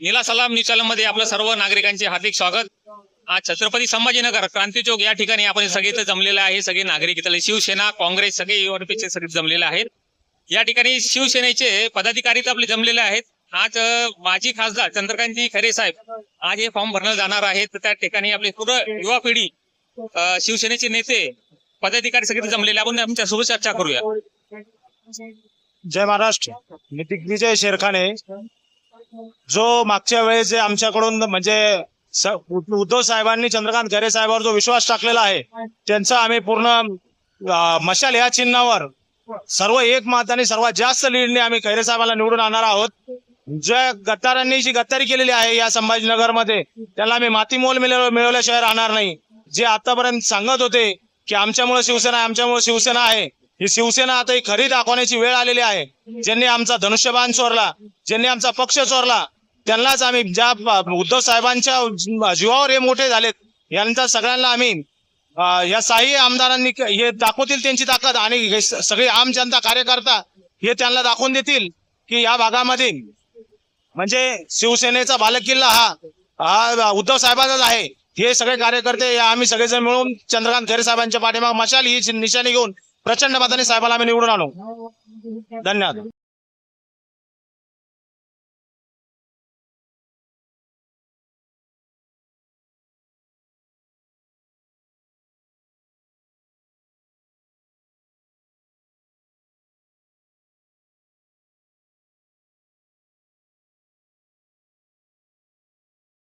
नीला सलाम न्यूजमध्ये आपलं सर्व नागरिकांचे हार्दिक स्वागत. आज छत्रपती संभाजीनगर क्रांती चौक या ठिकाणी आपण सगळे इथं जमलेले आहे. सगळे नागरिक इथले शिवसेना काँग्रेस सगळे युवरपीचे सगळे जमलेले आहेत. या ठिकाणी शिवसेनेचे पदाधिकारी तर आपले जमलेले आहेत. आज माजी खासदार चंद्रकांतजी खरे साहेब आज हे फॉर्म भरण्यात जाणार आहेत तर त्या ठिकाणी आपली पूर्ण युवा पिढी शिवसेनेचे नेते पदाधिकारी सगळे जमलेले आपण आमच्यासोबत चर्चा करूया. जय महाराष्ट्र. मी दिग्विजय शेरखाने जो मागच्या वेळेस जे आमच्याकडून म्हणजे उद्धव साहेबांनी चंद्रकांत खरे साहेबांवर जो विश्वास टाकलेला आहे त्यांचा आम्ही पूर्ण मशाल या चिन्हावर सर्व एक मताने सर्वात जास्त लीडने आम्ही खैरे साहेबांना निवडून आणणार आहोत. ज्या गद्दारांनी जी गद्दारी केलेली आहे या संभाजीनगरमध्ये त्याला आम्ही मातीमोल मिळव मिळवल्याशिवाय राहणार नाही. जे आतापर्यंत सांगत होते की आमच्यामुळे शिवसेना आहे आमच्यामुळे शिवसेना आहे ही शिवसेना आता ही खरी दाखवण्याची वेळ आलेली आहे. ज्यांनी आमचा धनुष्यबाण चोरला ज्यांनी आमचा पक्ष चोरला त्यांनाच आम्ही ज्या उद्धव साहेबांच्या जीवावर हे मोठे झालेत यांचा सगळ्यांना आम्ही या साही आमदारांनी हे दाखवतील त्यांची ताकद आणि सगळी सगळे आम जनता कार्यकर्ता हे त्यांना दाखवून देतील की या भागामध्ये म्हणजे शिवसेनेचा बालेकिल्ला हा हा उद्धव साहेबांचाच आहे. हे सगळे कार्यकर्ते या आम्ही सगळेजण मिळून चंद्रकांत खैरे साहेबांच्या पाठीमाग मशाल ही निशाणी घेऊन प्रचंड मताने साहेबाला आम्ही निवडून आणू धन्यवाद.